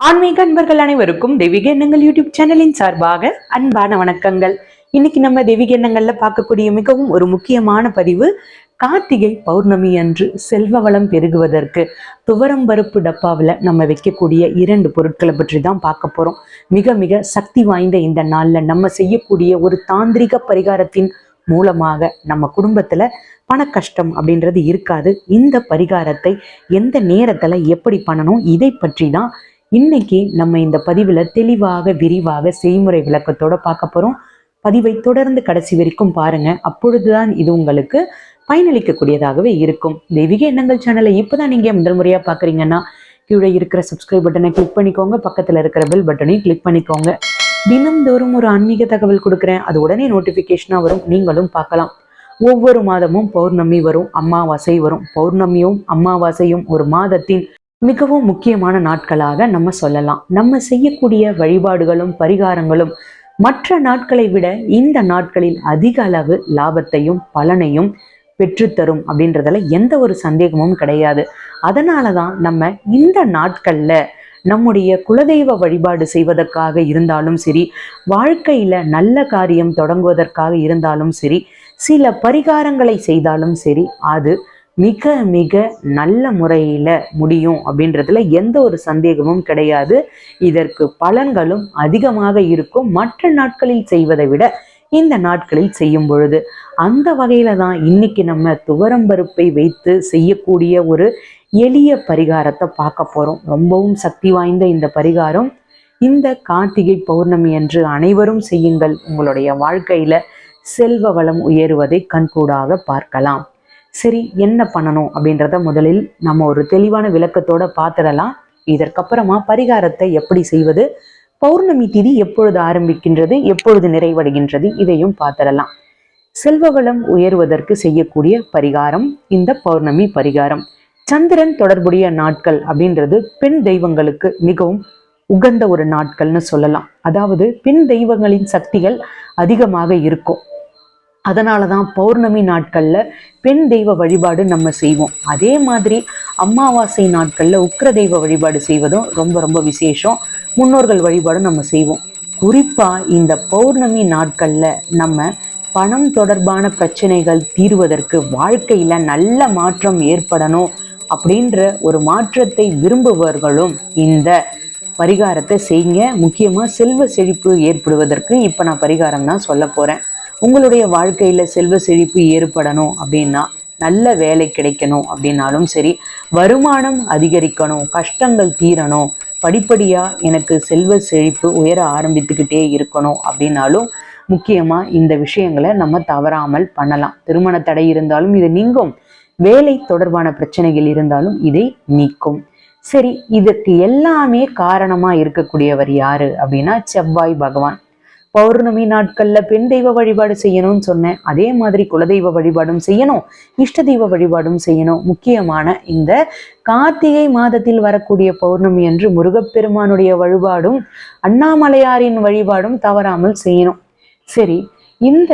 ஆன்மீக அன்பர்கள் அனைவருக்கும் தெய்வீக எண்ணங்கள் யூடியூப் சேனலின் சார்பாக அன்பான வணக்கங்கள். இன்னைக்கு நம்ம தெய்வீக எண்ணங்கள்ல பார்க்கக்கூடிய மிகவும் ஒரு முக்கியமான பதிவு கார்த்திகை பௌர்ணமி அன்று செல்வ வளம் பெருகுவதற்கு துவரம்பருப்பு டப்பாவில் நம்ம வைக்கக்கூடிய இரண்டு பொருட்களை பற்றி தான் பார்க்க போறோம். மிக மிக சக்தி வாய்ந்த இந்த நாள்ல நம்ம செய்யக்கூடிய ஒரு தாந்திரிக பரிகாரத்தின் மூலமாக நம்ம குடும்பத்துல பண கஷ்டம் அப்படின்றது இருக்காது. இந்த பரிகாரத்தை எந்த நேரத்துல எப்படி பண்ணணும் இதை பற்றி தான் இன்னைக்கு நம்ம இந்த பதிவில் தெளிவாக விரிவாக செய்முறை விளக்கத்தோட பார்க்க போகிறோம் பதிவை தொடர்ந்து கடைசி வரைக்கும் பாருங்க. அப்பொழுதுதான் இது உங்களுக்கு பயனளிக்கக்கூடியதாகவே இருக்கும். தெய்வீக எண்ணங்கள் சேனலை இப்போதான் நீங்கள் முதல் முறையாக பார்க்குறீங்கன்னா கீழே இருக்கிற சப்ஸ்கிரைப் பட்டனை கிளிக் பண்ணிக்கோங்க. பக்கத்தில் இருக்கிற பெல் பட்டனையும் கிளிக் பண்ணிக்கோங்க. தினம்தோறும் ஒரு ஆன்மீக தகவல் கொடுக்குறேன். அது உடனே நோட்டிஃபிகேஷனாக வரும். நீங்களும் பார்க்கலாம். ஒவ்வொரு மாதமும் பௌர்ணமி வரும். அமாவாசை வரும். பௌர்ணமியும் அமாவாசையும் ஒரு மாதத்தின் மிகவும் முக்கியமான நாட்களாக நம்ம சொல்லலாம். நம்ம செய்யக்கூடிய வழிபாடுகளும் பரிகாரங்களும் மற்ற நாட்களை விட இந்த நாட்களில் அதிக அளவு லாபத்தையும் பலனையும் பெற்றுத்தரும் அப்படின்றதுல எந்த ஒரு சந்தேகமும் கிடையாது. அதனால தான் நம்ம இந்த நாட்கள்ல நம்முடைய குலதெய்வ வழிபாடு செய்வதற்காக இருந்தாலும் சரி வாழ்க்கையில நல்ல காரியம் தொடங்குவதற்காக இருந்தாலும் சரி சில பரிகாரங்களை செய்தாலும் சரி அது மிக மிக நல்ல முறையில் முடியும் அப்படின்றதுல எந்த ஒரு சந்தேகமும் கிடையாது. இதற்கு பலன்களும் அதிகமாக இருக்கும். மற்ற நாட்களில் செய்வதை விட இந்த நாட்களில் செய்யும் பொழுது அந்த வகையில தான் இன்னைக்கு நம்ம துவரம்பருப்பை வைத்து செய்யக்கூடிய ஒரு எளிய பரிகாரத்தை பார்க்க போறோம். ரொம்பவும் சக்தி வாய்ந்த இந்த பரிகாரம். இந்த கார்த்திகை பௌர்ணமி அன்று அனைவரும் செய்யுங்கள். உங்களுடைய வாழ்க்கையில செல்வ வளம் உயருவதை கண்கூடாக பார்க்கலாம். சரி என்ன பண்ணணும் அப்படின்றத முதலில் நம்ம ஒரு தெளிவான விளக்கத்தோட பார்த்துடலாம் இதற்கப்புறமா பரிகாரத்தை எப்படி செய்வது பௌர்ணமி திதி எப்பொழுது ஆரம்பிக்கின்றது எப்பொழுது நிறைவடைகின்றது இதையும் பார்த்துடலாம் செல்வவளம் உயர்வதற்கு செய்யக்கூடிய பரிகாரம் இந்த பௌர்ணமி பரிகாரம். சந்திரன் தொடர்புடைய நாட்கள் அப்படின்றது பெண் தெய்வங்களுக்கு மிகவும் உகந்த ஒரு நாட்கள்னு சொல்லலாம். அதாவது பெண் தெய்வங்களின் சக்திகள் அதிகமாக இருக்கும். அதனால தான் பௌர்ணமி நாட்களில் பெண் தெய்வ வழிபாடு நம்ம செய்வோம். அதே மாதிரி அமாவாசை நாட்களில் உக்கிர தெய்வ வழிபாடு செய்வதும் ரொம்ப ரொம்ப விசேஷம். முன்னோர்கள் வழிபாடும் நம்ம செய்வோம். குறிப்பாக இந்த பௌர்ணமி நாட்களில் நம்ம பணம் தொடர்பான பிரச்சனைகள் தீர்வதற்கு வாழ்க்கையில் நல்ல மாற்றம் ஏற்படணும் அப்படின்ற ஒரு மாற்றத்தை விரும்புபவர்களும் இந்த பரிகாரத்தை செய்யுங்க. முக்கியமாக செல்வ செழிப்பு ஏற்படுவதற்கு இப்போ நான் பரிகாரம் தான் சொல்ல போகிறேன் உங்களுடைய வாழ்க்கையில் செல்வ செழிப்பு ஏற்படணும் அப்படின்னா நல்ல வேலை கிடைக்கணும் அப்படின்னாலும் சரி வருமானம் அதிகரிக்கணும் கஷ்டங்கள் தீரணும் படிப்படியாக எனக்கு செல்வ செழிப்பு உயர ஆரம்பித்துக்கிட்டே இருக்கணும் அப்படின்னாலும் முக்கியமாக இந்த விஷயங்களை நம்ம தவறாமல் பண்ணலாம். திருமண தடை இருந்தாலும் இது நீங்கும். வேலை தொடர்பான பிரச்சனைகள் இருந்தாலும் இதை நீக்கும். சரி இதற்கு எல்லாமே காரணமா இருக்கக்கூடியவர் யாரு அப்படின்னா செவ்வாய் பகவான். பௌர்ணமி நாட்கள்ல பெண் தெய்வ வழிபாடு செய்யணும்னு சொன்னேன். அதே மாதிரி குலதெய்வ வழிபாடும் செய்யணும். இஷ்ட தெய்வ வழிபாடும் செய்யணும். முக்கியமான இந்த கார்த்திகை மாதத்தில் வரக்கூடிய பௌர்ணமி என்று முருகப்பெருமானுடைய வழிபாடும் அண்ணாமலையாரின் வழிபாடும் தவறாமல் செய்யணும். சரி இந்த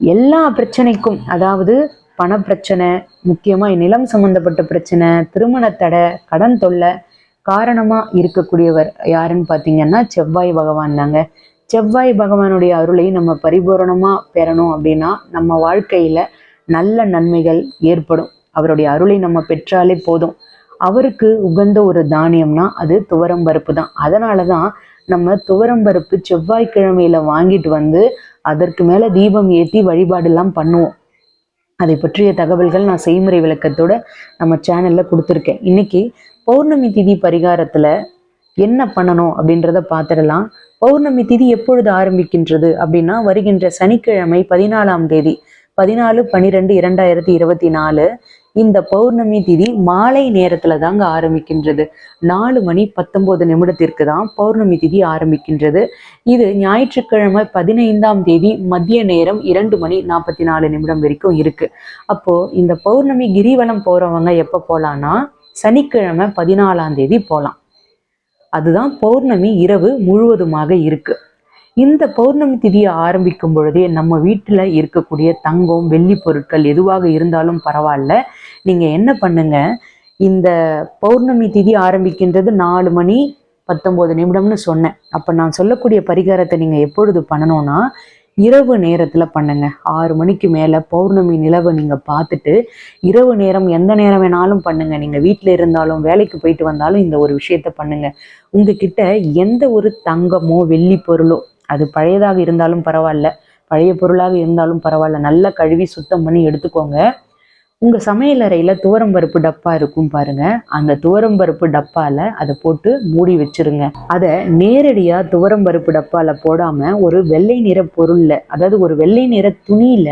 எல்லா பிரச்சனைக்கும் அதாவது பணப்பிரச்சனை முக்கியமாக நிலம் சம்பந்தப்பட்ட பிரச்சனை திருமண தடை கடன் தொல்லை காரணமாக இருக்கக்கூடியவர் யாருன்னு பார்த்தீங்கன்னா செவ்வாய் பகவான் தாங்க. செவ்வாய் பகவானுடைய அருளை நம்ம பரிபூரணமாக பெறணும் அப்படின்னா நம்ம வாழ்க்கையில் நல்ல நன்மைகள் ஏற்படும். அவருடைய அருளை நம்ம பெற்றாலே போதும். அவருக்கு உகந்த ஒரு தானியம்னா அது துவரம்பருப்பு தான். அதனால தான் நம்ம துவரம்பருப்பு செவ்வாய்க்கிழமையில வாங்கிட்டு வந்து அதற்கு மேலே தீபம் ஏற்றி வழிபாடெல்லாம் பண்ணுவோம். அதை பற்றிய தகவல்கள் நான் செய்முறை விளக்கத்தோட நம்ம சேனல்ல கொடுத்துருக்கேன். இன்னைக்கு பௌர்ணமி திதி பரிகாரத்துல என்ன பண்ணணும் அப்படின்றத பார்த்துடலாம். பௌர்ணமி திதி எப்பொழுது ஆரம்பிக்கின்றது அப்படின்னா வருகின்ற சனிக்கிழமை பதினாலாம் தேதி பதினாலு பனிரெண்டு இரண்டாயிரத்தி இருபத்தி நாலு. இந்த பௌர்ணமி திதி மாலை நேரத்துல தாங்க ஆரம்பிக்கின்றது. நாலு மணி பத்தொன்பது நிமிடத்திற்கு தான் பௌர்ணமி திதி ஆரம்பிக்கின்றது. இது ஞாயிற்றுக்கிழமை பதினைந்தாம் தேதி மதிய நேரம் இரண்டு மணி நாற்பத்தி நாலு நிமிடம் வரைக்கும் இருக்கு. அப்போ இந்த பௌர்ணமி கிரிவலம் போறவங்க எப்போ போலான்னா சனிக்கிழமை பதினாலாம் தேதி போகலாம் அதுதான் பௌர்ணமி இரவு முழுவதுமாக இருக்கு. இந்த பௌர்ணமி திதியை ஆரம்பிக்கும் பொழுதே நம்ம வீட்டில் இருக்கக்கூடிய தங்கம் வெள்ளி பொருட்கள் எதுவாக இருந்தாலும் பரவாயில்ல. நீங்கள் என்ன பண்ணுங்க? இந்த பௌர்ணமி திதி ஆரம்பிக்கின்றது நாலு மணி பத்தொம்போது நிமிடம்னு சொன்னேன். அப்போ நான் சொல்லக்கூடிய பரிகாரத்தை நீங்கள் எப்பொழுது பண்ணணும்னா இரவு நேரத்தில் பண்ணுங்க. ஆறு மணிக்கு மேலே பௌர்ணமி நிலவை நீங்கள் பார்த்துட்டு இரவு நேரம் எந்த நேரம் வேணாலும் பண்ணுங்க. நீங்கள் வீட்டில் இருந்தாலும் வேலைக்கு போயிட்டு வந்தாலும் இந்த ஒரு விஷயத்த பண்ணுங்க. உங்ககிட்ட எந்த ஒரு தங்கமோ வெள்ளி பொருளோ அது பழையதாக இருந்தாலும் பரவாயில்ல பழைய பொருளாக இருந்தாலும் பரவாயில்ல நல்லா கழுவி சுத்தம் பண்ணி எடுத்துக்கோங்க. உங்க சமையலறையில துவரம்பருப்பு டப்பா இருக்கும் பாருங்க. அந்த துவரம் பருப்பு டப்பால அதை போட்டு மூடி வச்சிருங்க. அதை நேரடியா துவரம்பருப்பு டப்பால போடாம ஒரு வெள்ளை நிற பொருள்ல அதாவது ஒரு வெள்ளை நிற துணியில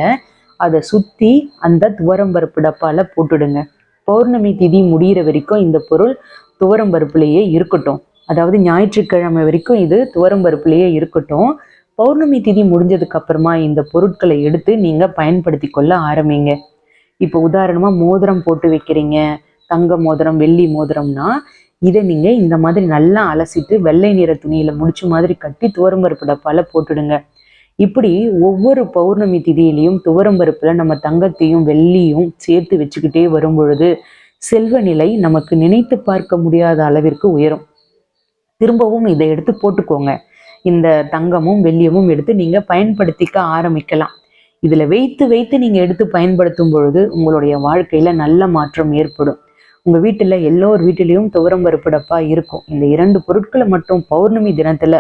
அதை சுத்தி அந்த துவரம் பருப்பு டப்பால போட்டுடுங்க. பௌர்ணமி திதி முடியிற வரைக்கும் இந்த பொருள் துவரம் பருப்புலேயே இருக்கட்டும். அதாவது ஞாயிற்றுக்கிழமை வரைக்கும் இது துவரம் பருப்புலேயே இருக்கட்டும். பௌர்ணமி திதி முடிஞ்சதுக்கு அப்புறமா இந்த பொருட்களை எடுத்து நீங்க பயன்படுத்தி கொள்ள ஆரம்பிங்க. இப்போ உதாரணமாக மோதிரம் போட்டு வைக்கிறீங்க தங்க மோதிரம் வெள்ளி மோதிரம்னா இதை நீங்கள் இந்த மாதிரி நல்லா அலசிட்டு வெள்ளை நிற துணியில் முடிச்ச மாதிரி கட்டி துவரம்பருப்பு டப்பால போட்டுடுங்க. இப்படி ஒவ்வொரு பௌர்ணமி திதியிலையும் துவரம்பருப்பில் நம்ம தங்கத்தையும் வெள்ளியும் சேர்த்து வச்சுக்கிட்டே வரும் பொழுது செல்வ நிலை நமக்கு நினைத்து பார்க்க முடியாத அளவிற்கு உயரும். திரும்பவும் இதை எடுத்து போட்டுக்கோங்க. இந்த தங்கமும் வெள்ளியமும் எடுத்து நீங்கள் பயன்படுத்திக்க ஆரம்பிக்கலாம். இதில் வைத்து வைத்து நீங்கள் எடுத்து பயன்படுத்தும் பொழுது உங்களுடைய வாழ்க்கையில் நல்ல மாற்றம் ஏற்படும். உங்கள் வீட்டில் எல்லோர் வீட்டிலையும் துவரம் பருப்பு டப்பா இருக்கும். இந்த இரண்டு பொருட்களை மட்டும் பௌர்ணமி தினத்தில்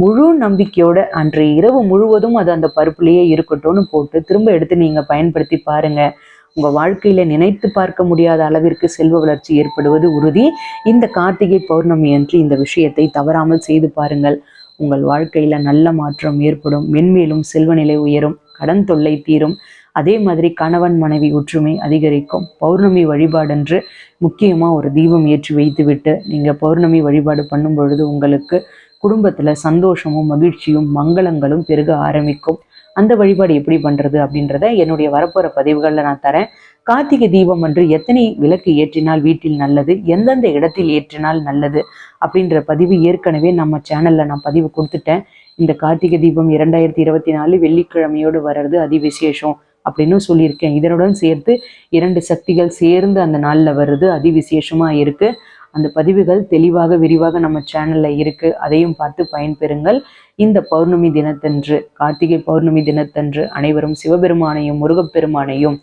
முழு நம்பிக்கையோட அன்றைய இரவு முழுவதும் அது அந்த பருப்புலேயே இருக்கட்டும்னு போட்டு திரும்ப எடுத்து நீங்கள் பயன்படுத்தி பாருங்கள் உங்கள் வாழ்க்கையில் நினைத்து பார்க்க முடியாத அளவிற்கு செல்வ வளர்ச்சி ஏற்படுவது உறுதி. இந்த கார்த்திகை பௌர்ணமி அன்று இந்த விஷயத்தை தவறாமல் செய்து பாருங்கள். உங்கள் வாழ்க்கையில் நல்ல மாற்றம் ஏற்படும். மென்மேலும் செல்வநிலை உயரும். கடன் தொல்லை தீரும். அதே மாதிரி கணவன் மனைவி ஒற்றுமை அதிகரிக்கும். பௌர்ணமி வழிபாடன்று முக்கியமாக ஒரு தீபம் ஏற்றி வைத்துவிட்டு நீங்கள் பௌர்ணமி வழிபாடு பண்ணும் பொழுது உங்களுக்கு குடும்பத்தில் சந்தோஷமும் மகிழ்ச்சியும் மங்களங்களும் பெருக ஆரம்பிக்கும். அந்த வழிபாடு எப்படி பண்ணுறது அப்படின்றத என்னுடைய வரப்போகிற பதிவுகளில் நான் தரேன். கார்த்திகை தீபம் அன்று எத்தனை விளக்கு ஏற்றினால் வீட்டில் நல்லது? எந்தெந்த இடத்தில் ஏற்றினால் நல்லது? அப்படின்ற பதிவு ஏற்கனவே நம்ம சேனலில் நான் பதிவு கொடுத்துட்டேன். இந்த கார்த்திகை தீபம் இரண்டாயிரத்தி இருபத்தி நாலு வெள்ளிக்கிழமையோடு வர்றது அதிவிசேஷம் அப்படின்னு சொல்லியிருக்கேன். இதனுடன் சேர்த்து இரண்டு சக்திகள் சேர்ந்து அந்த நாளில் வருது அதிவிசேஷமாக இருக்குது அந்த பதிவுகள் தெளிவாக விரிவாக நம்ம சேனலில் இருக்குது அதையும் பார்த்து பயன்பெறுங்கள். இந்த பௌர்ணமி தினத்தன்று கார்த்திகை பௌர்ணமி தினத்தன்று அனைவரும் சிவபெருமானையும் முருகப்பெருமானையும்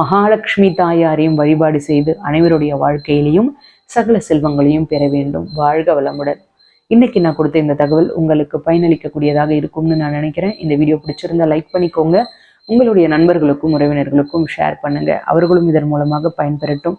மகாலட்சுமி தாயாரையும் வழிபாடு செய்து அனைவருடைய வாழ்க்கையிலையும் சகல செல்வங்களையும் பெற வேண்டும். வாழ்க வளமுடன். இன்னைக்கு நான் கொடுத்த இந்த தகவல் உங்களுக்கு பயனளிக்கக்கூடியதாக இருக்கும்னு நான் நினைக்கிறேன். இந்த வீடியோ பிடிச்சிருந்தா லைக் பண்ணிக்கோங்க. உங்களுடைய நண்பர்களுக்கும் உறவினர்களுக்கும் ஷேர் பண்ணுங்க. அவர்களும் இதன் மூலமாக பயன்பெறட்டும்.